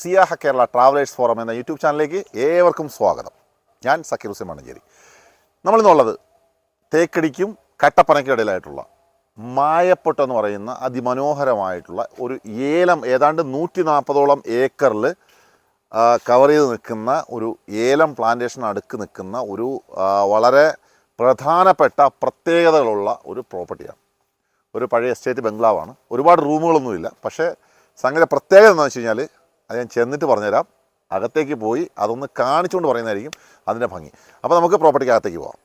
സിയാഹ Kerala travellers forum എന്ന YouTube ചാനലിലേക്ക് ഏവർക്കും സ്വാഗതം. ഞാൻ സക്കീർ ഹുസൈൻ മണ്ണഞ്ചേരി നമ്മളിന്നുള്ളത് തേക്കടിക്കും കട്ടപ്പനയ്ക്കും ഇടയിലായിട്ടുള്ള മായപ്പൊട്ട് എന്ന് പറയുന്ന അതിമനോഹരമായിട്ടുള്ള ഒരു ഏലം ഏതാണ്ട് നൂറ്റി നാൽപ്പതോളം ഏക്കറിൽ കവർ ചെയ്ത് നിൽക്കുന്ന ഒരു ഏലം പ്ലാന്റേഷൻ അടുക്ക് നിൽക്കുന്ന ഒരു വളരെ പ്രധാനപ്പെട്ട പ്രത്യേകതകളുള്ള ഒരു പ്രോപ്പർട്ടിയാണ് ഒരു പഴയ എസ്റ്റേറ്റ് ബംഗ്ലാവാണ്. ഒരുപാട് റൂമുകളൊന്നുമില്ല പക്ഷേ സംഗതി പ്രത്യേകത എന്താണെന്ന് വെച്ച് കഴിഞ്ഞാൽ അത് ഞാൻ ചെന്നിട്ട് പറഞ്ഞുതരാം. അകത്തേക്ക് പോയി അതൊന്ന് കാണിച്ചുകൊണ്ട് പറയുന്നതായിരിക്കും അതിന്റെ ഭംഗി. അപ്പോൾ നമുക്ക് പ്രോപ്പർട്ടിക്ക് അകത്തേക്ക് പോകാം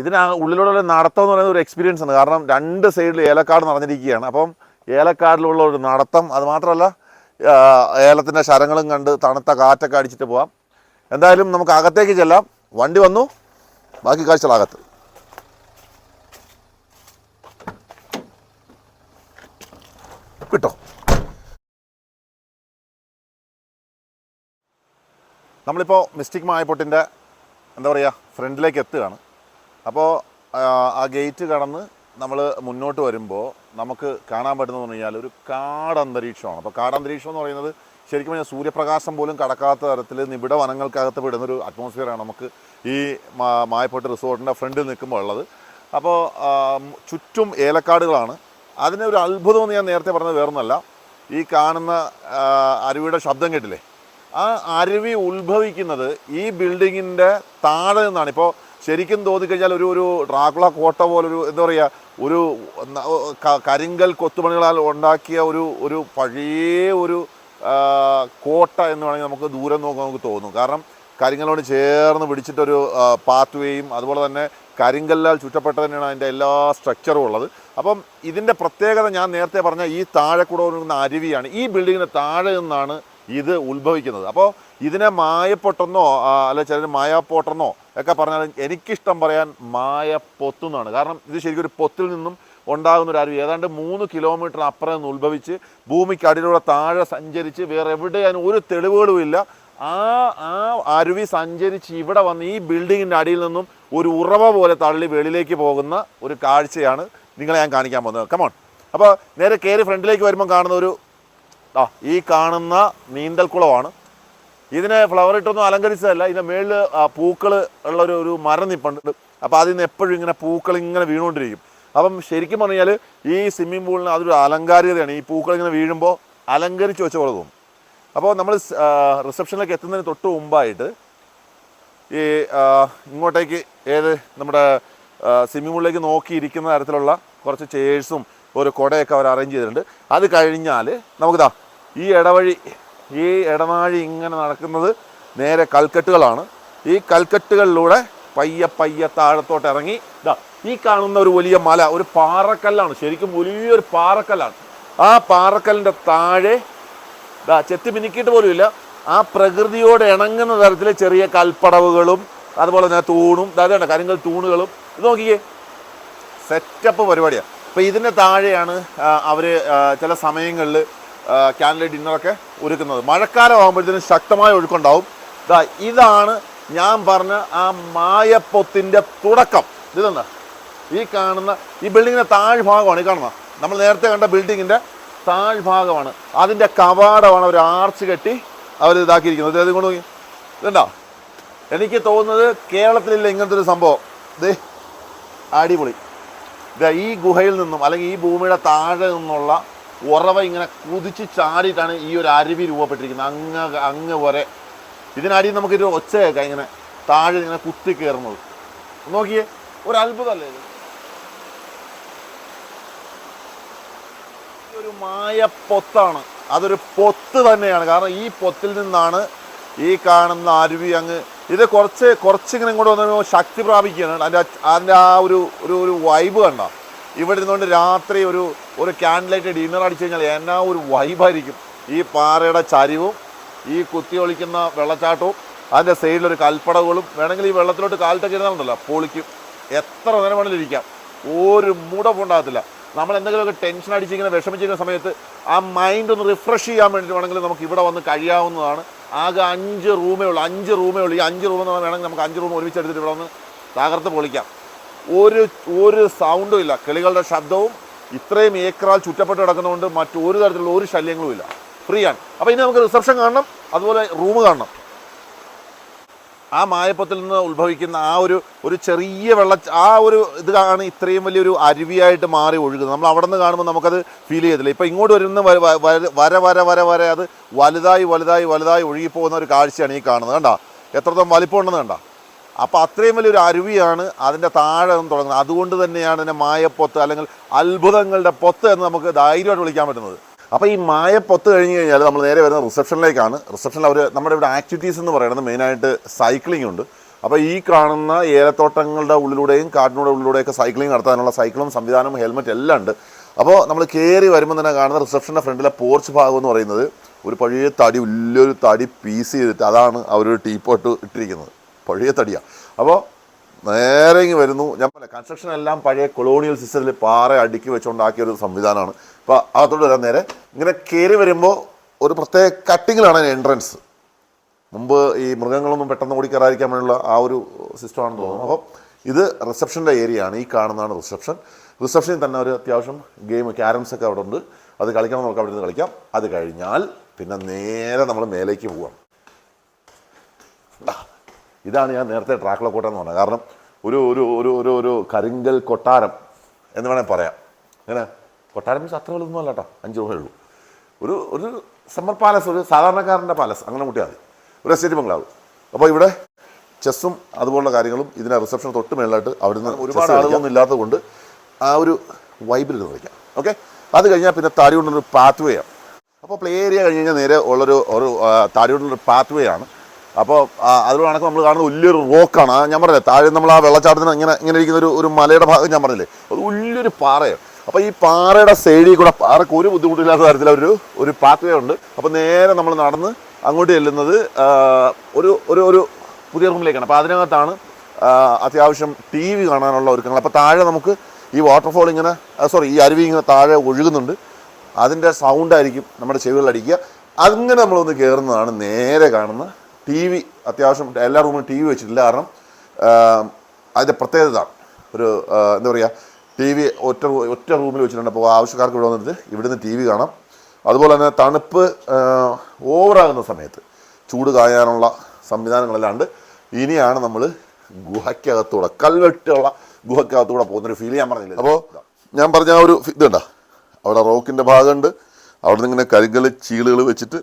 ഇതിന് ഉള്ളിലുള്ള നടത്തം എന്ന് പറയുന്നത് ഒരു എക്സ്പീരിയൻസ് ആണ്. കാരണം രണ്ട് സൈഡിൽ ഏലക്കാട് നിറഞ്ഞിരിക്കുകയാണ്. അപ്പം ഏലക്കാടിലുള്ള ഒരു നടത്തം അത് മാത്രമല്ല ഏലത്തിന്റെ ശരങ്ങളും കണ്ട് തണുത്ത കാറ്റൊക്കെ അടിച്ചിട്ട് പോവാം. എന്തായാലും നമുക്ക് അകത്തേക്ക് ചെല്ലാം. വണ്ടി വന്നു. ബാക്കി കാഴ്ചകൾ അകത്ത്. കിട്ടോ? നമ്മളിപ്പോൾ മിസ്റ്റിക് മായപ്പൊട്ടിന്റെ എന്താ പറയുക ഫ്രണ്ടിലേക്ക് എത്തുകയാണ്. അപ്പോൾ ആ ഗേറ്റ് കടന്ന് നമ്മൾ മുന്നോട്ട് വരുമ്പോൾ നമുക്ക് കാണാൻ പറ്റുന്നത് പറഞ്ഞു കഴിഞ്ഞാൽ ഒരു കാടന്തരീക്ഷമാണ്. അപ്പോൾ കാടന്തരീക്ഷം എന്ന് പറയുന്നത് ശരിക്കും പറഞ്ഞാൽ സൂര്യപ്രകാശം പോലും കടക്കാത്ത തരത്തിൽ നിബിഡ വനങ്ങൾക്കകത്ത് വിടുന്നൊരു അറ്റ്മോസ്ഫിയറാണ് നമുക്ക് ഈ മായപ്പൊട്ട് റിസോർട്ടിന്റെ ഫ്രണ്ടിൽ നിൽക്കുമ്പോൾ ഉള്ളത്. അപ്പോൾ ചുറ്റും ഏലക്കാടുകളാണ്. അതിനൊരു ഒരു അത്ഭുതം എന്ന് ഞാൻ നേരത്തെ പറഞ്ഞത് വേറൊന്നല്ല. ഈ കാണുന്ന അരുവിയുടെ ശബ്ദം കേട്ടില്ലേ? ആ അരുവി ഉത്ഭവിക്കുന്നത് ഈ ബിൽഡിങ്ങിന്റെ താഴെ നിന്നാണ്. ഇപ്പോൾ ശരിക്കും തോന്നിക്കഴിഞ്ഞാൽ ഒരു ഒരു ഡ്രാക്കുള കോട്ട പോലൊരു എന്താ പറയുക ഒരു കരിങ്കൽ കൊത്തുപണികളാൽ ഉണ്ടാക്കിയ ഒരു ഒരു പഴയ ഒരു കോട്ട എന്ന് വേണമെങ്കിൽ നമുക്ക് ദൂരം നോക്കാൻ നമുക്ക് തോന്നും. കാരണം കരിങ്കലോട് ചേർന്ന് പിടിച്ചിട്ടൊരു പാത്ത് വേയും അതുപോലെ തന്നെ കരിങ്കല്ലാൽ ചുറ്റപ്പെട്ട തന്നെയാണ് അതിന്റെ എല്ലാ സ്ട്രക്ചറും ഉള്ളത്. അപ്പം ഇതിന്റെ പ്രത്യേകത ഞാൻ നേരത്തെ പറഞ്ഞ ഈ താഴെ കൂടെ അരുവിയാണ്. ഈ ബിൽഡിങ്ങിന്റെ താഴെ നിന്നാണ് ഇത് ഉത്ഭവിക്കുന്നത്. അപ്പോൾ ഇതിനെ മായപ്പൊട്ടെന്നോ അല്ലെ ചിലർ മായാപ്പോട്ടെന്നോ ഒക്കെ പറഞ്ഞാൽ എനിക്കിഷ്ടം പറയാൻ മായ പൊത്തുന്നതാണ് കാരണം ഇത് ശരിക്കും ഒരു പൊത്തിൽ നിന്നും ഉണ്ടാകുന്ന ഒരു അരുവി. ഏതാണ്ട് മൂന്ന് കിലോമീറ്റർ അപ്പുറം നിന്ന് ഉത്ഭവിച്ച് ഭൂമിക്ക് അടിയിലൂടെ താഴെ സഞ്ചരിച്ച് വേറെ എവിടെ അതിന് ഒരു തെളിവുകളും ഇല്ല. ആ ആ അരുവി സഞ്ചരിച്ച് ഇവിടെ വന്ന് ഈ ബിൽഡിങ്ങിന്റെ അടിയിൽ നിന്നും ഒരു ഉറവ പോലെ തള്ളി വെളിയിലേക്ക് പോകുന്ന ഒരു കാഴ്ചയാണ് നിങ്ങളെ ഞാൻ കാണിക്കാൻ പോകുന്നത്. കമോൺ അപ്പോൾ നേരെ കയറി ഫ്രണ്ടിലേക്ക് വരുമ്പോൾ കാണുന്ന ഒരു ആ ഈ കാണുന്ന നീന്തൽക്കുളമാണ് ഇതിനെ ഫ്ലവർ ഇട്ടൊന്നും അലങ്കരിച്ചതല്ല. ഇതിന്റെ മേളിൽ പൂക്കൾ ഉള്ള ഒരു മരം നിപ്പുണ്ട്. അപ്പോൾ അതിൽ നിന്ന് എപ്പോഴും ഇങ്ങനെ പൂക്കൾ ഇങ്ങനെ വീണുകൊണ്ടിരിക്കും. അപ്പം ശരിക്കും പറഞ്ഞാൽ ഈ സ്വിമ്മിംഗ് പൂളിന് അതൊരു അലങ്കാരികതയാണ്. ഈ പൂക്കൾ ഇങ്ങനെ വീഴുമ്പോൾ അലങ്കരിച്ച് വെച്ച പോലെ തോന്നും. അപ്പോൾ നമ്മൾ റിസപ്ഷനിലേക്ക് എത്തുന്നതിന് തൊട്ട് മുമ്പായിട്ട് ഈ ഇങ്ങോട്ടേക്ക് ഏത് നമ്മുടെ സ്വിമ്മിംഗ് പൂളിലേക്ക് നോക്കിയിരിക്കുന്ന തരത്തിലുള്ള കുറച്ച് ചേഴ്സും ഒരു കുടയൊക്കെ അവർ അറേഞ്ച് ചെയ്തിട്ടുണ്ട്. അത് കഴിഞ്ഞാൽ നമുക്കിതാ ഈ ഇടവഴി ഈ ഇടനാഴി ഇങ്ങനെ നടക്കുന്നത് നേരെ കൽക്കെട്ടുകളാണ്. ഈ കൽക്കെട്ടുകളിലൂടെ പയ്യെ പയ്യെ താഴത്തോട്ട് ഇറങ്ങി ഇതാ ഈ കാണുന്ന ഒരു വലിയ മല ഒരു പാറക്കല്ലാണ്. ശരിക്കും വലിയൊരു പാറക്കല്ലാണ്. ആ പാറക്കല്ലിന്റെ താഴെ ഇതാ ചെത്തി മിനുക്കിയിട്ട് പോലുമില്ല. ആ പ്രകൃതിയോട് ഇണങ്ങുന്ന തരത്തിൽ ചെറിയ കൽപ്പടവുകളും അതുപോലെ തന്നെ തൂണും അതാണ് കരിങ്കൽ തൂണുകളും. ഇത് നോക്കിക്കേ. സെറ്റപ്പ് പരിപാടിയാണ് അപ്പോൾ ഇതിന്റെ താഴെയാണ് അവർ ചില സമയങ്ങളിൽ ക്യാൻഡിൽ ഡിന്നറൊക്കെ ഒരുക്കുന്നത്. മഴക്കാലം ആകുമ്പോഴത്തേനും ശക്തമായ ഒഴുക്കുണ്ടാവും. ഇതാ ഇതാണ് ഞാൻ പറഞ്ഞ ആ മായപ്പൊത്തിന്റെ തുടക്കം. ഇതെന്താ? ഈ കാണുന്ന ഈ ബിൽഡിങ്ങിന്റെ താഴ്ഭാഗമാണ് ഈ കാണുന്ന നമ്മൾ നേരത്തെ കണ്ട ബിൽഡിങ്ങിന്റെ താഴ്ഭാഗമാണ്. അതിന്റെ കവാടമാണ് അവർ ആർച്ച് കെട്ടി അവർ ഇതാക്കിയിരിക്കുന്നത്. ഇത് കൊണ്ട് ഇതുണ്ടോ? എനിക്ക് തോന്നുന്നത് കേരളത്തിലില്ല ഇങ്ങനത്തെ ഒരു സംഭവം. ദേ അടിപൊളി. ഈ ഗുഹയിൽ നിന്നും അല്ലെങ്കിൽ ഈ ഭൂമിയുടെ താഴെ നിന്നുള്ള ഉറവ ഇങ്ങനെ കുതിച്ച് ചാടിയിട്ടാണ് ഈ ഒരു അരുവി രൂപപ്പെട്ടിരിക്കുന്നത്. അങ്ങ് അങ്ങ് വരെ. ഇതിനടിയിൽ നമുക്കൊരു ഒച്ച കേൾക്കാം ഇങ്ങനെ. താഴെ ഇങ്ങനെ കുത്തി കയറുന്നത്. നോക്കിയേ ഒരു അത്ഭുതമല്ലേ ഇത് ഒരു മായ പൊത്താണ്. അതൊരു പൊത്ത് തന്നെയാണ്. കാരണം ഈ പൊത്തിൽ നിന്നാണ് ഈ കാണുന്ന അരുവി അങ്ങ് ഇത് കുറച്ച് കുറച്ചിങ്ങനെ ഇങ്ങോട്ട് വന്നു ശക്തി പ്രാപിക്കുകയാണ്. അതിന്റെ അതിന്റെ ആ ഒരു ഒരു ഒരു വൈബ് കണ്ട? ഇവിടെ ഇരുന്നുകൊണ്ട് രാത്രി ഒരു ഒരു ക്യാൻഡിലൈറ്റ് ഡിന്നർ അടിച്ചു കഴിഞ്ഞാൽ എന്നാ ഒരു വൈബായിരിക്കും ഈ പാറയുടെ ചരിവും ഈ കുത്തി ഒളിക്കുന്ന വെള്ളച്ചാട്ടവും അതിന്റെ സൈഡിലൊരു കൽപ്പടവുകളും വേണമെങ്കിൽ ഈ വെള്ളത്തിലോട്ട് കാലത്തൊക്കെ ഇരുന്നാലുണ്ടല്ലോ പൊളിക്കും. എത്ര നേരം വേണമെങ്കിലും ഇരിക്കാം. ഒരു മുടപ്പുണ്ടാകത്തില്ല നമ്മൾ എന്തെങ്കിലുമൊക്കെ ടെൻഷൻ അടിച്ചിങ്ങനെ വിഷമിച്ചിരിക്കുന്ന സമയത്ത് ആ മൈൻഡ് ഒന്ന് റിഫ്രഷ് ചെയ്യാൻ വേണ്ടിയിട്ട് വേണമെങ്കിൽ നമുക്ക് ഇവിടെ വന്ന് കഴിയാവുന്നതാണ്. ആകെ അഞ്ച് റൂമേ ഉള്ളൂ അഞ്ച് റൂമേ ഉള്ളൂ. ഈ അഞ്ച് റൂം എന്ന് വേണമെങ്കിൽ നമുക്ക് അഞ്ച് റൂം ഒരുമിച്ച് എടുത്തിട്ട് ഇവിടെ വന്ന് തകർത്ത് പൊളിക്കാം. ഒരു ഒരു സൗണ്ടും ഇല്ല. കിളികളുടെ ശബ്ദവും ഇത്രയും ഏക്കറാൽ ചുറ്റപ്പെട്ട് കിടക്കുന്നതുകൊണ്ട് മറ്റൊരു തരത്തിലുള്ള ഒരു ശല്യങ്ങളും ഇല്ല. ഫ്രീ ആണ്. അപ്പോൾ ഇനി നമുക്ക് റിസപ്ഷൻ കാണണം അതുപോലെ റൂം കാണണം. ആ മായപ്പത്തിൽ നിന്ന് ഉത്ഭവിക്കുന്ന ആ ഒരു ഒരു ചെറിയ വെള്ള ആ ഒരു ഇതാണ് ഇത്രയും വലിയൊരു അരുവിയായിട്ട് മാറി ഒഴുകുന്നത്. നമ്മൾ അവിടെ നിന്ന് കാണുമ്പോൾ നമുക്കത് ഫീൽ ചെയ്യത്തില്ല. ഇപ്പം ഇങ്ങോട്ട് വരുന്ന വര വര- വര വര അത് വലുതായി വലുതായി വലുതായി ഒഴുകിപ്പോകുന്ന ഒരു കാഴ്ചയാണ് ഈ കാണുന്നത്. കണ്ട? എത്രത്തോളം വലിപ്പമുണ്ടെന്ന് കണ്ട? അപ്പോൾ അത്രയും വലിയൊരു അരുവിയാണ് അതിന്റെ താഴെ നിന്ന് തുടങ്ങുന്നത്. അതുകൊണ്ട് തന്നെയാണ് ഇതിനെ മായപ്പൊത്ത് അല്ലെങ്കിൽ അത്ഭുതങ്ങളുടെ പൊത്ത് എന്ന് നമുക്ക് ധൈര്യമായിട്ട് വിളിക്കാൻ പറ്റുന്നത്. അപ്പോൾ ഈ മായ പൊത്ത് കഴിഞ്ഞ് കഴിഞ്ഞാൽ നമ്മൾ നേരെ വരുന്ന റിസപ്ഷനിലേക്കാണ്. റിസപ്ഷനിൽ അവർ നമ്മുടെ ഇവിടെ ആക്ടിവിറ്റീസ് എന്ന് പറയുന്നത് മെയിനായിട്ട് സൈക്ലിംഗ് ഉണ്ട്. അപ്പോൾ ഈ കാണുന്ന ഏലത്തോട്ടങ്ങളുടെ ഉള്ളിലൂടെയും കാട്ടിനുടെ ഉള്ളിലൂടെയൊക്കെ സൈക്ലിംഗ് നടത്താനുള്ള സൈക്കിളും സംവിധാനവും ഹെൽമെറ്റ് എല്ലാം ഉണ്ട്. അപ്പോൾ നമ്മൾ കയറി വരുമ്പോൾ തന്നെ കാണുന്ന റിസപ്ഷന്റെ ഫ്രണ്ടിലെ പോർച്ച് ഭാഗം എന്ന് പറയുന്നത് ഒരു പഴയ തടി വലിയൊരു തടി പീസ് ചെയ്തിട്ട് അതാണ് അവരൊരു ടീപ്പോട്ട് ഇട്ടിരിക്കുന്നത്. പഴയ തടിയാണ് അപ്പോൾ നേരെ ഇങ്ങ് വരുന്നു. ഞാൻ പറയാം കൺസ്ട്രക്ഷൻ എല്ലാം പഴയ കൊളോണിയൽ സിസ്റ്റത്തിൽ പാറ അടുക്കി വെച്ചുണ്ടാക്കിയ ഒരു സംവിധാനമാണ്. അപ്പോൾ അകത്തോട്ട് വരാൻ നേരെ ഇങ്ങനെ കയറി വരുമ്പോൾ ഒരു പ്രത്യേക കട്ടിങ്ങിലാണ് എൻട്രൻസ് മുമ്പ് ഈ മൃഗങ്ങളൊന്നും പെട്ടെന്ന് ഓടി കയറാതിരിക്കാൻ വേണ്ടിയുള്ള ആ ഒരു സിസ്റ്റമാണെന്ന് തോന്നുന്നു. അപ്പം ഇത് റിസപ്ഷന്റെ ഏരിയ ആണ് ഈ കാണുന്നതാണ് റിസപ്ഷൻ. റിസപ്ഷനിൽ തന്നെ ഒരു അത്യാവശ്യം ഗെയിം ക്യാരംസ് ഒക്കെ അവിടെ ഉണ്ട്. അത് കളിക്കണം നമുക്ക് അവിടെ നിന്ന് കളിക്കാം. അത് കഴിഞ്ഞാൽ പിന്നെ നേരെ നമ്മൾ മേലേക്ക് പോവാം ഇതാണ് ഞാൻ നേരത്തെ ട്രാക്കുള്ള കോട്ട എന്ന് പറഞ്ഞത്. കാരണം ഒരു ഒരു ഒരു ഒരു കരിങ്കൽ കൊട്ടാരം എന്ന് വേണേൽ പറയാം. അങ്ങനെ കൊട്ടാരം മീൻസ് അത്ര വലുതൊന്നും അല്ല കേട്ടോ അഞ്ച് രൂപയേ ഉള്ളൂ. ഒരു ഒരു സമ്മർ പാലസ് ഒരു സാധാരണക്കാരന്റെ പാലസ് അങ്ങനെ കൂട്ടിയാൽ മതി. ഒരു എസ്റ്റേറ്റ് ബംഗ്ലാവ്. അപ്പോൾ ഇവിടെ ചെസ്സും അതുപോലുള്ള കാര്യങ്ങളും ഇതിനെ റിസപ്ഷൻ തൊട്ട് മേളിലായിട്ട് അവിടുന്ന് ഒരുപാട് ആളുകളൊന്നും ഇല്ലാത്തതുകൊണ്ട് ആ ഒരു വൈബിൽ ഇരുന്ന് വയ്ക്കാം ഓക്കെ അത് കഴിഞ്ഞാൽ പിന്നെ താടി കൊണ്ടൊരു പാത്ത് വേ ആണ്. അപ്പോൾ പ്ലേ ഏരിയ കഴിഞ്ഞ് കഴിഞ്ഞാൽ നേരെ ഉള്ളൊരു ഒരു ആ, താടി കൊണ്ടൊരു പാത്ത് വേ ആണ്. അപ്പോൾ അതിലൂടെ കണക്ക് നമ്മൾ കാണുന്ന വലിയൊരു റോക്കാണ് ആ ഞാൻ പറഞ്ഞില്ലേ താഴെ നമ്മൾ ആ വെള്ളച്ചാട്ടത്തിന് ഇങ്ങനെ ഇങ്ങനെ ഇരിക്കുന്ന ഒരു ഒരു മലയുടെ ഭാഗം ഞാൻ പറഞ്ഞില്ലേ? അത് വലിയൊരു പാറയാണ്. അപ്പോൾ ഈ പാറയുടെ സൈഡിൽ കൂടെ പാറക്ക് ഒരു ബുദ്ധിമുട്ടില്ലാത്ത തരത്തിൽ ഒരു ഒരു പാത്വേ ഉണ്ട്. അപ്പോൾ നേരെ നമ്മൾ നടന്ന് അങ്ങോട്ട് ചെല്ലുന്നത് ഒരു ഒരു ഒരു പുതിയ റൂമിലേക്കാണ്. അപ്പോൾ അതിനകത്താണ് അത്യാവശ്യം ടി വി കാണാനുള്ള ഒരുക്കങ്ങൾ. അപ്പോൾ താഴെ നമുക്ക് ഈ വാട്ടർഫോൾ ഇങ്ങനെ സോറി ഈ അരുവി ഇങ്ങനെ താഴെ ഒഴുകുന്നുണ്ട്. അതിന്റെ സൗണ്ടായിരിക്കും നമ്മുടെ ചെവികളടിക്കുക അങ്ങനെ നമ്മളൊന്ന് കയറുന്നതാണ് നേരെ കാണുന്ന ടി വി അത്യാവശ്യം എല്ലാ റൂമിലും ടി വി വെച്ചിട്ടില്ല. കാരണം അതിന്റെ പ്രത്യേകത ഒരു എന്താ പറയുക ടി വി ഒറ്റ ഒറ്റ റൂമിൽ വെച്ചിട്ടുണ്ട്. അപ്പോൾ ആവശ്യക്കാർക്ക് ഇവിടെ വന്നിട്ട് ഇവിടുന്ന് ടി വി കാണാം. അതുപോലെ തന്നെ തണുപ്പ് ഓവറാകുന്ന സമയത്ത് ചൂട് കായാനുള്ള സംവിധാനങ്ങളല്ലാണ്ട് ഇനിയാണ് നമ്മൾ ഗുഹയ്ക്കകത്തൂടെ കൽവെട്ടുള്ള ഗുഹയ്ക്കകത്തൂടെ പോകുന്നൊരു ഫീൽ ഞാൻ പറഞ്ഞില്ല? അപ്പോൾ ഞാൻ പറഞ്ഞ ആ ഒരു ഇതുണ്ട അവിടെ റോക്കിന്റെ ഭാഗമുണ്ട്. അവിടെ നിന്ന് ഇങ്ങനെ കരിങ്കൽ ചീളുകൾ വെച്ചിട്ട്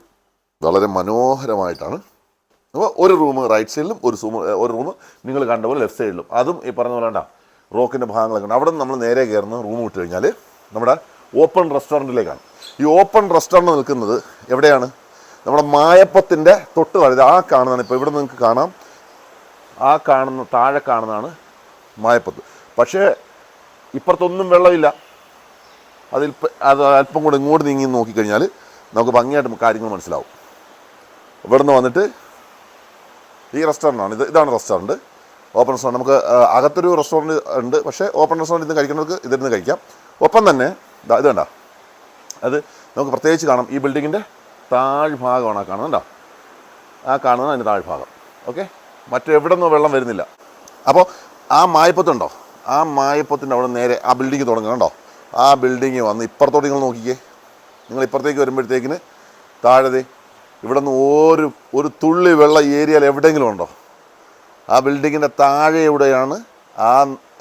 വളരെ മനോഹരമായിട്ടാണ്. അപ്പോൾ ഒരു റൂം റൈറ്റ് സൈഡിലും ഒരു റൂം ഒരു റൂം നിങ്ങൾ കണ്ട പോലെ ലെഫ്റ്റ് സൈഡിലും അതും ഈ പറഞ്ഞ പോലെ ഉണ്ടാ റോക്കിന്റെ ഭാഗങ്ങളൊക്കെ ഉണ്ട്. അവിടെ നിന്ന് നമ്മൾ നേരെ കയറുന്ന റൂം വിട്ട് കഴിഞ്ഞാൽ നമ്മുടെ ഓപ്പൺ റെസ്റ്റോറന്റിലേക്കാണ് ഈ ഓപ്പൺ റെസ്റ്റോറന്റ് നിൽക്കുന്നത് എവിടെയാണ്? നമ്മുടെ മായപ്പത്തിന്റെ തൊട്ട് താഴെ. ആ കാണുന്നതാണ്. ഇപ്പോൾ ഇവിടെ നിങ്ങൾക്ക് കാണാം. ആ കാണുന്ന താഴെ കാണുന്നതാണ് മായപ്പത്ത്. പക്ഷേ ഇപ്പുറത്തൊന്നും വെള്ളമില്ല. അതിൽ അത് അല്പം കൂടെ ഇങ്ങോട്ട് നീങ്ങി നോക്കിക്കഴിഞ്ഞാൽ നമുക്ക് ഭംഗിയായിട്ട് കാര്യങ്ങൾ മനസ്സിലാവും. ഇവിടെ നിന്ന് വന്നിട്ട് ഈ റെസ്റ്റോറന്റ് ആണ്. ഇത് ഇതാണ് റെസ്റ്റോറന്റ് ഓപ്പൺ റെസ്റ്റോറന്റ് നമുക്ക് അകത്തൊരു റെസ്റ്റോറന്റ് ഉണ്ട്. പക്ഷേ ഓപ്പൺ റെസ്റ്റോറന്റ് ഇന്ന് കഴിക്കുന്നവർക്ക് ഇതിരുന്ന് കഴിക്കാം. ഒപ്പം തന്നെ ഇത് വേണ്ട അത് നമുക്ക് പ്രത്യേകിച്ച് കാണാം. ഈ ബിൽഡിങ്ങിന്റെ താഴ്ഭാഗമാണ് ആ കാണുന്നത് ആ കാണുന്നത് അതിന്റെ താഴ്ഭാഗം. ഓക്കെ? മറ്റെവിടെ നിന്നോ വെള്ളം വരുന്നില്ല. അപ്പോൾ ആ മായപ്പത്തുണ്ടോ? ആ മായപ്പത്തിന്റെ അവിടെ നേരെ ആ ബിൽഡിങ് തുടങ്ങുന്നുണ്ടോ ആ ബിൽഡിങ് വന്ന് ഇപ്പുറത്തോട്ട് നിങ്ങൾ നോക്കിക്കേ. നിങ്ങൾ ഇപ്പുറത്തേക്ക് വരുമ്പോഴത്തേക്കിന് താഴെ ഇവിടെ നിന്ന് ഒരു ഒരു തുള്ളി വെള്ളം ഏരിയയിൽ എവിടെയെങ്കിലും ഉണ്ടോ? ആ ബിൽഡിങ്ങിന്റെ താഴെയുടെയാണ് ആ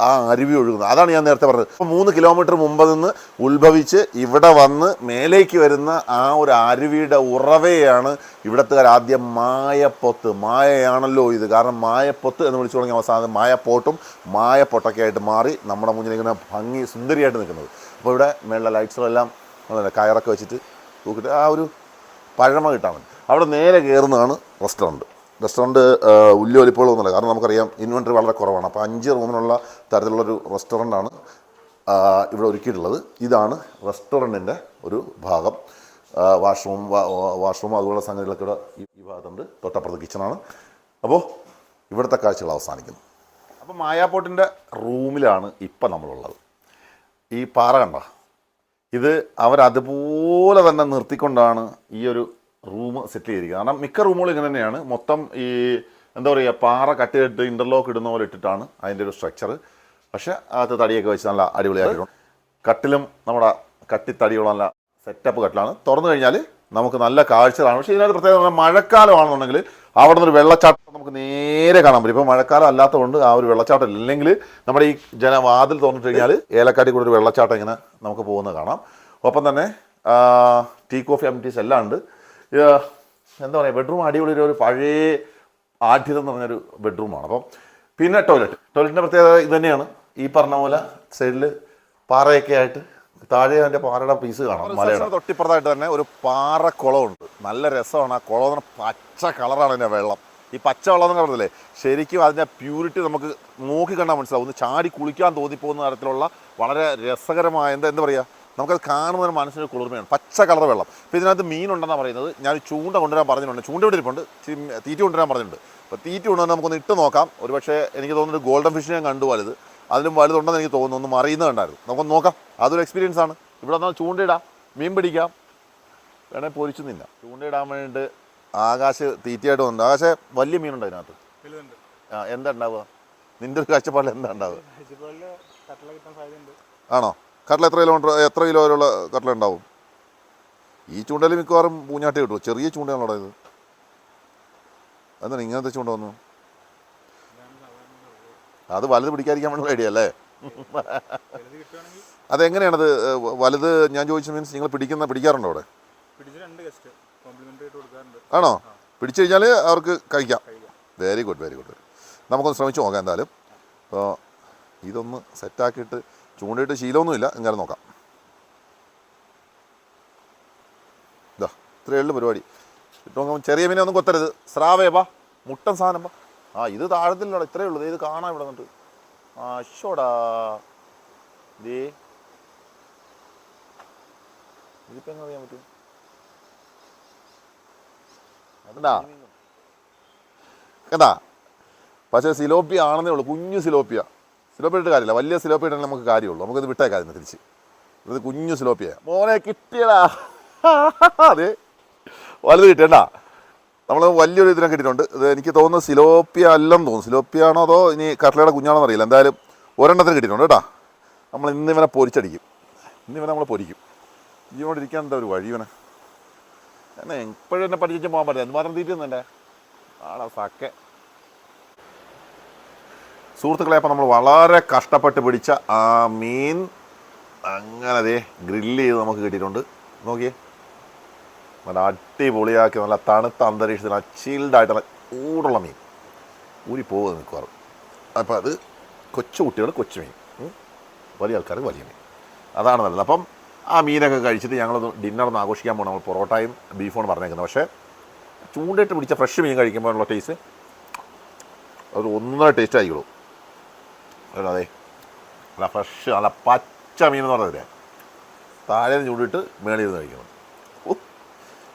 ആ അരുവി ഒഴുകുന്നത്? അതാണ് ഞാൻ നേരത്തെ പറഞ്ഞത്. അപ്പോൾ മൂന്ന് കിലോമീറ്റർ മുമ്പ് നിന്ന് ഉത്ഭവിച്ച് ഇവിടെ വന്ന് മേലേക്ക് വരുന്ന ആ ഒരു അരുവിയുടെ ഉറവയാണ് ഇവിടത്തുകാർ ആദ്യം മായപ്പൊത്ത്. മായയാണല്ലോ ഇത്. കാരണം മായപ്പൊത്ത് എന്ന് വിളിച്ചു തുടങ്ങിയ അവസാനം മായപ്പോട്ടും മായപ്പൊട്ടൊക്കെ ആയിട്ട് മാറി നമ്മുടെ മുന്നിൽ ഇങ്ങനെ ഭംഗി സുന്ദരിയായിട്ട് നിൽക്കുന്നത്. അപ്പോൾ ഇവിടെ മേളിലെ ലൈറ്റ്സുകളെല്ലാം കയറൊക്കെ വെച്ചിട്ട് തൂക്കിട്ട് ആ ഒരു പഴമ കിട്ടാൻ അവിടെ നേരെ കയറുന്നതാണ് റെസ്റ്റോറന്റ്. റെസ്റ്റോറന്റ് വലിയ വലിപ്പമുള്ളതൊന്നുമല്ല കാരണം നമുക്കറിയാം ഇൻവെൻട്രി വളരെ കുറവാണ്. അപ്പോൾ അഞ്ച് റൂമിനുള്ള തരത്തിലുള്ളൊരു റെസ്റ്റോറന്റാണ് ഇവിടെ ഒരുക്കിയിട്ടുള്ളത്. ഇതാണ് റെസ്റ്റോറന്റിന്റെ ഒരു ഭാഗം. വാഷ്റൂം വാഷ്റൂം അതുപോലെ സംഗതികളൊക്കെ ഇവിടെ ഈ ഭാഗത്തുണ്ട്. തൊട്ടപ്പുറത്ത് കിച്ചണാണ് അപ്പോൾ ഇവിടുത്തെ കാഴ്ചകൾ അവസാനിക്കുന്നു. അപ്പോൾ മായാപ്പോട്ടിന്റെ റൂമിലാണ് ഇപ്പം നമ്മളുള്ളത്. ഈ പാറ കണ്ട? ഇത് അവരതുപോലെ തന്നെ നിർത്തിക്കൊണ്ടാണ് ഈ ഒരു റൂം സെറ്റിൽ ചെയ്തിരിക്കുന്നത്. കാരണം മിക്ക റൂമുകളും ഇങ്ങനെ തന്നെയാണ്. മൊത്തം ഈ എന്താ പറയുക പാറ കട്ടിയിട്ട് ഇന്റർലോക്ക് ഇടുന്ന പോലെ ഇട്ടിട്ടാണ് അതിന്റെ ഒരു സ്ട്രക്ചർ പക്ഷേ അകത്ത് തടിയൊക്കെ വെച്ച് നല്ല അടിപൊളിയായിട്ടുണ്ട് കട്ടിലും നമ്മുടെ കട്ടിത്തടിയുള്ള നല്ല സെറ്റപ്പ് കട്ടിലാണ്. തുറന്നു കഴിഞ്ഞാൽ നമുക്ക് നല്ല കാഴ്ച കാഴ്ചകളാണ്. പക്ഷേ ഇതിനകത്ത് പ്രത്യേകത മഴക്കാലമാണെന്നുണ്ടെങ്കിൽ അവിടെ നിന്നൊരു വെള്ളച്ചാട്ടം നമുക്ക് നേരെ കാണാൻ പറ്റും. ഇപ്പോൾ മഴക്കാലം അല്ലാത്തതുകൊണ്ട് ആ ഒരു വെള്ളച്ചാട്ടം ഇല്ല. ഇല്ലെങ്കിൽ നമ്മുടെ ഈ ജനവാതിൽ തുറന്നിട്ട് കഴിഞ്ഞാൽ ഏലക്കാട്ടി കൂടെ ഒരു വെള്ളച്ചാട്ടം ഇങ്ങനെ നമുക്ക് പോകുന്നത് കാണാം. ഒപ്പം തന്നെ ടീ കോഫി അമിറ്റീസ് എല്ലാം ഉണ്ട്. എന്താ പറയുക ബെഡ്റൂം അടിപൊളി ഒരു- പഴയ ആഠ്യത എന്ന് പറഞ്ഞൊരു ബെഡ്റൂമാണ് അപ്പം പിന്നെ ടോയ്ലറ്റ് ടോയ്ലറ്റിന്റെ പ്രത്യേകത ഇത് തന്നെയാണ്. ഈ പറഞ്ഞ പോലെ സൈഡിൽ പാറയൊക്കെ ആയിട്ട് താഴെ അതിന്റെ പാറയുടെ പീസ് കാണാം മലയുടെ. തൊട്ടിപ്പുറത്തായിട്ട് തന്നെ ഒരു പാറ കുളമുണ്ട് നല്ല രസമാണ്. ആ കുളം എന്ന് പറഞ്ഞാൽ പച്ച കളറാണ് അതിന്റെ വെള്ളം. ഈ പച്ച വെള്ളം എന്ന് പറഞ്ഞില്ലേ ശരിക്കും അതിന്റെ പ്യൂരിറ്റി നമുക്ക് നോക്കി കണ്ടാൽ മനസ്സിലാവും. ഒന്ന് ചാടി കുളിക്കാൻ തോന്നിപ്പോകുന്ന തരത്തിലുള്ള വളരെ രസകരമായ എന്താ എന്താ പറയുക നമുക്കത് കാണുന്നതിന് മനസ്സിന് കുളിർമയാണ്. പച്ച കളർ വെള്ളം. അപ്പോൾ ഇതിനകത്ത് മീനുണ്ടെന്നാണ് പറയുന്നത്. ഞാൻ ചൂണ്ട കൊണ്ടുവരാൻ പറഞ്ഞിട്ടുണ്ട്. ചൂണ്ട ഇവിടെ ഇരിപ്പുണ്ട്. തീറ്റ കൊണ്ടുവരാൻ പറഞ്ഞിട്ടുണ്ട്. അപ്പോൾ തീറ്റ കൊണ്ടുവന്ന് നമുക്കൊന്ന് ഇട്ട് നോക്കാം. ഒരുപക്ഷെ എനിക്ക് തോന്നുന്നു ഗോൾഡൻ ഫിഷ് ഞാൻ കണ്ടു വലുത്. അതിലും വലുതുണ്ടെന്ന് എനിക്ക് തോന്നുന്നു. ഒന്ന് മറിയുന്നത് കണ്ടായിരുന്നു. നമുക്കൊന്ന് നോക്കാം. അതൊരു എക്സ്പീരിയൻസ് ആണ്. ഇവിടെ വന്നാൽ ചൂണ്ടയിടാം മീൻ പിടിക്കാം. വേണേൽ പൊരിച്ചു തിന്നാം. ചൂണ്ടയിടാൻ വേണ്ടിയിട്ട് ആകാശ് തീറ്റയായിട്ട് വന്നു ആകാശ് വലിയ മീനുണ്ട് അതിനകത്ത്. ആ എന്താ ഉണ്ടാവുക? നിന്റെ ഒരു കാഴ്ചപ്പാടിൽ എന്താ ഉണ്ടാവുക? ആണോ? കട്ട്ല എത്ര കിലോ എത്ര കിലോ വരെയുള്ള കട്ട്ല ഉണ്ടാവും? ഈ ചൂണ്ടയിൽ മിക്കവാറും പൂഞ്ഞാട്ടി കിട്ടുമോ ചെറിയ ചൂണ്ടയാണല്ലോ ഇത് എന്താണ് ഇങ്ങനത്തെ ചൂണ്ട വന്നു? അത് വലുത് പിടിക്കാതിരിക്കാൻ വേണ്ടി ഐഡിയ അല്ലേ? അതെങ്ങനെയാണത്? വലുത് ഞാൻ ചോദിച്ച മീൻസ് നിങ്ങൾ പിടിക്കുന്ന പിടിക്കാറുണ്ടോ അവിടെ? ആണോ? പിടിച്ചു കഴിഞ്ഞാൽ അവർക്ക് കഴിക്കാം. കഴിക്കാം. വെരി ഗുഡ് വെരി ഗുഡ് നമുക്കൊന്ന് ശ്രമിച്ചു നോക്കാം എന്തായാലും. അപ്പോൾ ഇതൊന്ന് സെറ്റാക്കിയിട്ട് ചൂണ്ടയിട്ട് ശീലമൊന്നുമില്ല. എന്നാലും നോക്കാം. ഇതാ ഇത്രയേ ഉള്ളു പരിപാടി. ഇപ്പം ചെറിയ മീനെ ഒന്നും കൊത്തരുത്. സ്രാവേപ്പാ മുട്ടൻ സാധനം ആ ഇത് താഴത്തില്ലടാ ഇത്രയേ ഉള്ളൂ. ഇത് കാണാം ഇവിടെ നിന്നിട്ട് ആ അശോടാ ദേ. ഇതിപ്പോൾ എങ്ങനെ അറിയാൻ പറ്റും? കണ്ടാ? കണ്ടാ? പക്ഷേ സിലോപ്പിയ ആണെന്നേ ഉള്ളൂ. കുഞ്ഞു സിലോപ്പിയ. സിലോപ്പിയ ഇട്ട് കാര്യമില്ല. വലിയ സിലോപ്പിയിട്ടാണ് നമുക്ക് കാര്യമുള്ളൂ. നമുക്കിത് വിട്ടേക്കാതിന് തിരിച്ച്. ഇത് കുഞ്ഞു സിലോപ്പിയാ. മോനെ കിട്ടിയടാ. അതെ വലുത് കിട്ടിയണ്ട. നമ്മൾ വലിയൊരു ഇതിനെ കിട്ടിയിട്ടുണ്ട്. ഇത് എനിക്ക് തോന്നുന്നത് സിലോപ്പിയ അല്ലെന്ന് തോന്നുന്നു. സിലോപ്പിയാണോ അതോ ഇനി കട്ട്ലയുടെ കുഞ്ഞാണോ അറിയില്ല. എന്തായാലും ഒരെണ്ണത്തിന് കിട്ടിയിട്ടുണ്ട് കേട്ടോ. നമ്മൾ ഇന്ന് ഇവനെ പൊരിച്ചടിക്കും. ഇന്ന് ഇവനെ നമ്മൾ പൊരിക്കും. ജീവനോട് ഇരിക്കാൻ എന്താ ഒരു വഴി ഇവനെ? എന്നെ ഇപ്പോഴും എന്നെ പഠിച്ചു പോകാൻ പറ്റില്ല. എന്തുമാത്രം തീറ്റുന്നുണ്ടേ ആടാ സക്കെ സുഹൃത്തുക്കളെ അപ്പം നമ്മൾ വളരെ കഷ്ടപ്പെട്ട് പിടിച്ച ആ മീൻ അങ്ങനെ ദേ ഗ്രില്ല് ചെയ്ത് നമുക്ക് കിട്ടിയിട്ടുണ്ട്. നോക്കിയേ. നല്ല അടിപൊളിയാക്കി നല്ല തണുത്ത അന്തരീക്ഷത്തിൽ നല്ല ചീൽഡായിട്ടുള്ള ചൂടുള്ള മീൻ. ഊരി പോകുന്നത് നിൽക്കാറ് അപ്പോൾ അത് കൊച്ചു കുട്ടികൾ കൊച്ചു മീൻ. വലിയ ആൾക്കാർ വലിയ മീൻ. അതാണ് നല്ലത്. അപ്പം ആ മീനൊക്കെ കഴിച്ചിട്ട് ഞങ്ങളൊന്ന് ഡിന്നറൊന്ന് ആഘോഷിക്കാൻ പോകണം നമ്മൾ പൊറോട്ടയും ബീഫുമാണ് പറഞ്ഞേക്കുന്നത്. പക്ഷേ ചൂണ്ടിട്ട് പിടിച്ച ഫ്രഷ് മീൻ കഴിക്കുമ്പോഴുള്ള ടേസ്റ്റ് അത് ഒന്നര ടേസ്റ്റ് ആയിക്കോളൂ. അല്ല അതെ നല്ല ഫ്രഷ് നല്ല പച്ച മീൻ എന്ന് പറഞ്ഞതില്ലേ താഴെ ചൂടിയിട്ട് മേളിൽ നിന്ന് കഴിക്കണം.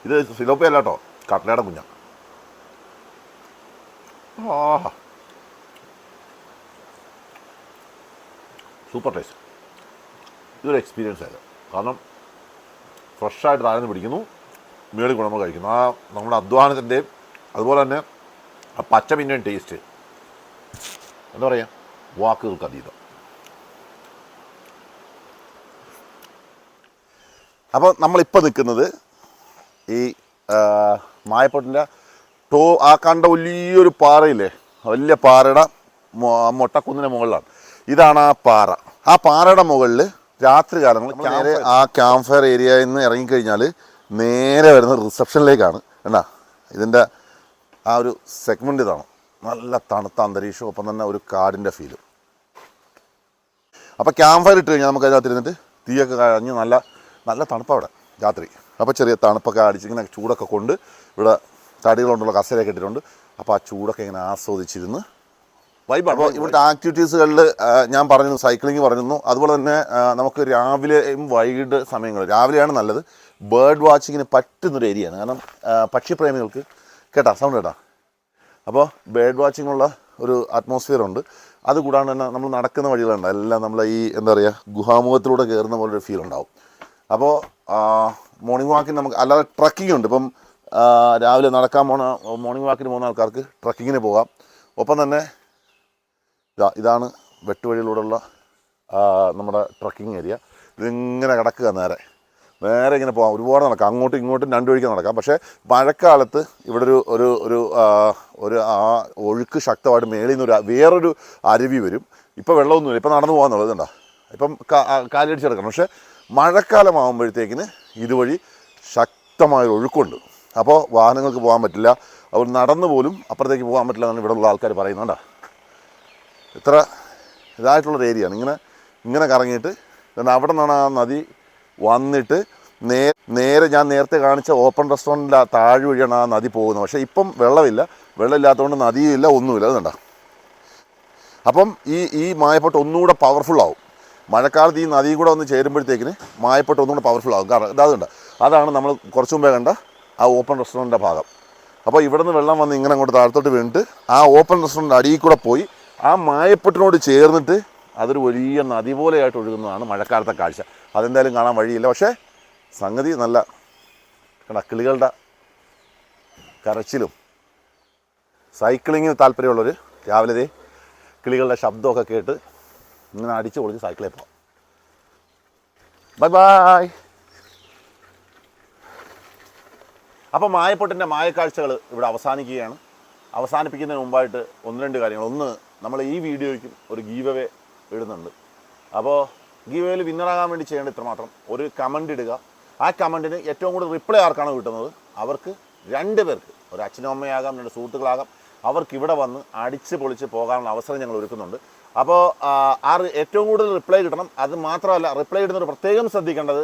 ഇത് സിലോപ്പി അല്ല കേട്ടോ കട്ടലയുടെ കുഞ്ഞ. സൂപ്പർ ടേസ്റ്റ് ഇതൊരു എക്സ്പീരിയൻസ് ആയത് കാരണം ഫ്രഷായിട്ട് താഴെ നിന്ന് പിടിക്കുന്നു മേളിൽ കൊണ്ട് നമ്മൾ കഴിക്കുന്നു. ആ നമ്മുടെ അധ്വാനത്തിന്റെയും അതുപോലെ തന്നെ ആ പച്ച മീനിന്റെയും ടേസ്റ്റ് എന്താ പറയുക വാക്കുകൾക്ക് അതീതം അപ്പോൾ നമ്മളിപ്പോൾ നിൽക്കുന്നത് ഈ മായപ്പൊട്ടിന്റെ ടോ ആ കണ്ട വലിയൊരു പാറയില്ലേ? വലിയ പാറയുടെ മൊട്ടക്കുന്നിന്റെ മുകളിലാണ്. ഇതാണ് ആ പാറ. ആ പാറയുടെ മുകളിൽ രാത്രി കാലങ്ങളിൽ നേരെ ആ ക്യാമ്പ് ഫയർ ഏരിയയിൽ നിന്ന് ഇറങ്ങിക്കഴിഞ്ഞാൽ നേരെ വരുന്ന റിസപ്ഷനിലേക്കാണ്. എന്നാ ഇതിന്റെ ആ ഒരു സെഗ്മെന്റ് ഇതാണ്. നല്ല തണുത്ത അന്തരീക്ഷവും ഒപ്പം തന്നെ ഒരു കാടിന്റെ ഫീലും അപ്പോൾ ക്യാമ്പ് ഫയർ ഇട്ട് കഴിഞ്ഞാൽ നമുക്ക് അതിനകത്ത് ഇരുന്നിട്ട് തീയൊക്കെ കഴിഞ്ഞ് നല്ല നല്ല തണുപ്പവിടെ രാത്രി. അപ്പോൾ ചെറിയ തണുപ്പൊക്കെ അടിച്ച് ഇങ്ങനെ ചൂടൊക്കെ കൊണ്ട് ഇവിടെ തടികൾ കൊണ്ടുള്ള കസേരയൊക്കെ ഇട്ടിട്ടുണ്ട്. അപ്പോൾ ആ ചൂടൊക്കെ ഇങ്ങനെ ആസ്വദിച്ചിരുന്ന്. വൈബാണ് അപ്പോൾ ഇവിടുത്തെ ആക്ടിവിറ്റീസുകളിൽ ഞാൻ പറഞ്ഞു സൈക്ലിംഗ് പറഞ്ഞിരുന്നു. അതുപോലെ തന്നെ നമുക്ക് രാവിലെയും വൈകിട്ട് സമയങ്ങൾ രാവിലെയാണ് നല്ലത്. ബേർഡ് വാച്ചിങ്ങിന് പറ്റുന്നൊരു ഏരിയയാണ് കാരണം പക്ഷിപ്രേമികൾക്ക് കേട്ടാ സൗണ്ട് കേട്ടാ? അപ്പോൾ ബേർഡ് വാച്ചിങ് ഉള്ള ഒരു അറ്റ്മോസ്ഫിയർ ഉണ്ട്. അതുകൂടാണ്ട് തന്നെ നമ്മൾ നടക്കുന്ന വഴികളുണ്ട് എല്ലാം നമ്മൾ ഈ എന്താ പറയുക ഗുഹാമുഖത്തിലൂടെ കയറുന്ന പോലെ ഒരു ഫീൽ ഉണ്ടാവും. അപ്പോൾ മോർണിംഗ് വാക്കിന് നമുക്ക് അല്ലാതെ ട്രക്കിംഗ് ഉണ്ട്. ഇപ്പം രാവിലെ നടക്കാൻ പോണ മോർണിംഗ് വാക്കിന് പോകുന്ന ആൾക്കാർക്ക് ട്രക്കിങ്ങിന് പോകാം. ഒപ്പം തന്നെ ഇതാ ഇതാണ് വെട്ടുവഴിയിലൂടെയുള്ള നമ്മുടെ ട്രക്കിംഗ് ഏരിയ ഇതിങ്ങനെ കിടക്കുക നേരെ. നേരെ ഇങ്ങനെ പോകാം. ഒരുപാട് നടക്കാം. അങ്ങോട്ടും ഇങ്ങോട്ടും രണ്ടു വഴിക്ക് നടക്കാം. പക്ഷേ മഴക്കാലത്ത് ഇവിടെ ഒരു ഒരു ഒരു ഒരു ആ ഒഴുക്ക് ശക്തമായിട്ട് മേളിൽ നിന്ന് ഒരു വേറൊരു അരുവി വരും. ഇപ്പോൾ വെള്ളമൊന്നുമില്ല. ഇപ്പോൾ നടന്നു പോകാന്നുള്ളത് കണ്ടോ ഇപ്പം കാലടിച്ചെടുക്കണം പക്ഷേ മഴക്കാലമാകുമ്പോഴത്തേക്കിന് ഇതുവഴി ശക്തമായ ഒഴുക്കുണ്ട്. അപ്പോൾ വാഹനങ്ങൾക്ക് പോകാൻ പറ്റില്ല. അവർ നടന്നു പോലും അപ്പുറത്തേക്ക് പോകാൻ പറ്റില്ല എന്നാണ് ഇവിടെ ഉള്ള ആൾക്കാർ പറയുന്നുണ്ടോ ഇത്ര ഇതായിട്ടുള്ളൊരു ഏരിയയാണ്. ഇങ്ങനെ ഇങ്ങനെ കറങ്ങിയിട്ട് അവിടെ നിന്നാണ് ആ നദി വന്നിട്ട് നേരെ ഞാൻ നേരത്തെ കാണിച്ച ഓപ്പൺ റെസ്റ്റോറന്റിന്റെ ആ താഴ് വഴിയാണ് ആ നദി പോകുന്നത്. പക്ഷേ ഇപ്പം വെള്ളമില്ല. വെള്ളമില്ലാത്തതുകൊണ്ട് നദിയില്ല ഒന്നുമില്ല. അത് കണ്ട? അപ്പം ഈ ഈ മായപ്പൊട്ട് ഒന്നുകൂടെ പവർഫുൾ ആവും. മഴക്കാലത്ത് ഈ നദിയും കൂടെ ഒന്ന് ചേരുമ്പോഴത്തേക്കിന് മായപ്പൊട്ട് ഒന്നുകൂടെ പവർഫുൾ ആകും കാരണം അതുണ്ട് അതാണ് നമ്മൾ കുറച്ച് മുമ്പേ കണ്ട ആ ഓപ്പൺ റെസ്റ്റോറന്റിന്റെ ഭാഗം. അപ്പോൾ ഇവിടെ നിന്ന് വെള്ളം വന്ന് ഇങ്ങനെ അങ്ങോട്ട് താഴത്തോട്ട് വീണിട്ട് ആ ഓപ്പൺ റെസ്റ്റോറന്റ് അടിയിൽ കൂടെ പോയി ആ മായപ്പെട്ടിനോട് ചേർന്നിട്ട് അതൊരു വലിയ നദി പോലെയായിട്ട് ഒഴുകുന്നതാണ് മഴക്കാലത്തെ കാഴ്ച. അതെന്തായാലും കാണാൻ വഴിയില്ല. പക്ഷേ സംഗതി നല്ല കണ്ട? കിളികളുടെ കരച്ചിലും സൈക്ലിങ്ങിന് താല്പര്യമുള്ളവർ രാവിലെ കിളികളുടെ ശബ്ദമൊക്കെ കേട്ട് ഇങ്ങനെ അടിച്ച് പൊളിച്ച് സൈക്കിളിൽ പോകാം ബൈ ബായ് അപ്പോൾ മായപ്പൊട്ടിന്റെ മായക്കാഴ്ചകൾ ഇവിടെ അവസാനിക്കുകയാണ്. അവസാനിപ്പിക്കുന്നതിന് മുമ്പായിട്ട് ഒന്ന് രണ്ട് കാര്യങ്ങൾ ഒന്ന് നമ്മൾ ഈ വീഡിയോയ്ക്കും ഒരു ഗീവ് അവേ ഇടുന്നുണ്ട്. അപ്പോൾ ഗീവേൽ വിന്നറാകാൻ വേണ്ടി ചെയ്യേണ്ട ഇത്രമാത്രം ഒരു കമന്റ് ഇടുക. ആ കമന്റിന് ഏറ്റവും കൂടുതൽ റിപ്ലൈ ആർക്കാണോ കിട്ടുന്നത്? അവർക്ക് രണ്ട് പേർക്ക്. ഒരു അച്ഛനും അമ്മയാകാം രണ്ട് സുഹൃത്തുക്കളാകാം. അവർക്ക് ഇവിടെ വന്ന് അടിച്ച് പൊളിച്ച് പോകാനുള്ള അവസരം ഞങ്ങൾ ഒരുക്കുന്നുണ്ട്. അപ്പോൾ ആ ഏറ്റവും കൂടുതൽ റിപ്ലൈ കിട്ടണം. അത് മാത്രമല്ല റിപ്ലൈ ഇടുന്നവർ പ്രത്യേകം ശ്രദ്ധിക്കേണ്ടത്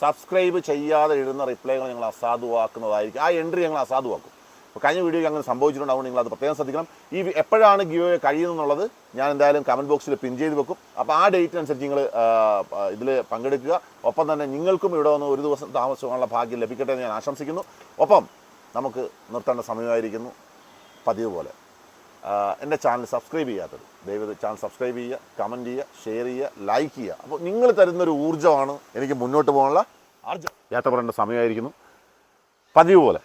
സബ്സ്ക്രൈബ് ചെയ്യാതെ ഇടുന്ന റിപ്ലൈകൾ ഞങ്ങൾ അസാധുവാക്കുന്നതായിരിക്കും. ആ എൻട്രി ഞങ്ങൾ അസാധുവാക്കും. അപ്പോൾ കഴിഞ്ഞ വീഡിയോയിൽ അങ്ങനെ സംഭവിച്ചിട്ടുണ്ട് അതുകൊണ്ട് നിങ്ങൾ അത് പ്രത്യേകം ശ്രദ്ധിക്കണം. ഈ എപ്പോഴാണ് ഗിവ് കഴിയുന്നുള്ളത് ഞാൻ എന്തായാലും കമന്റ് ബോക്സിൽ പിൻ ചെയ്ത് വെക്കും. അപ്പോൾ ആ ഡേറ്റ് അനുസരിച്ച് നിങ്ങൾ ഇതിൽ പങ്കെടുക്കുക. ഒപ്പം തന്നെ നിങ്ങൾക്കും ഇവിടെ വന്ന് ഒരു ദിവസം താമസമുള്ള ഭാഗ്യം ലഭിക്കട്ടെ എന്ന് ഞാൻ ആശംസിക്കുന്നു. ഒപ്പം നമുക്ക് നിർത്തേണ്ട സമയമായിരിക്കുന്നു. പതിവ് പോലെ. എന്റെ ചാനൽ സബ്സ്ക്രൈബ് ചെയ്യാത്തത് ദയവത് ചാനൽ സബ്സ്ക്രൈബ് ചെയ്യുക കമന്റ് ചെയ്യുക ഷെയർ ചെയ്യുക ലൈക്ക് ചെയ്യുക. അപ്പോൾ നിങ്ങൾ തരുന്നൊരു ഊർജമാണ് എനിക്ക് മുന്നോട്ട് പോകാനുള്ള ആർജം യാത്ര പറയേണ്ട സമയമായിരിക്കുന്നു. പതിവ് പോലെ.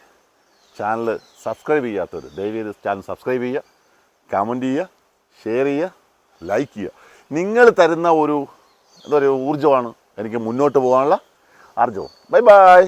ചാനൽ സബ്സ്ക്രൈബ് ചെയ്യാത്തവർ ദയവീത് ചാനൽ സബ്സ്ക്രൈബ് ചെയ്യുക കമന്റ് ചെയ്യുക ഷെയർ ചെയ്യുക ലൈക്ക് ചെയ്യുക. നിങ്ങൾ തരുന്ന ഒരു എന്താ പറയുക ഊർജമാണ് എനിക്ക് മുന്നോട്ട് പോകാനുള്ള ആർജവം. Bye bye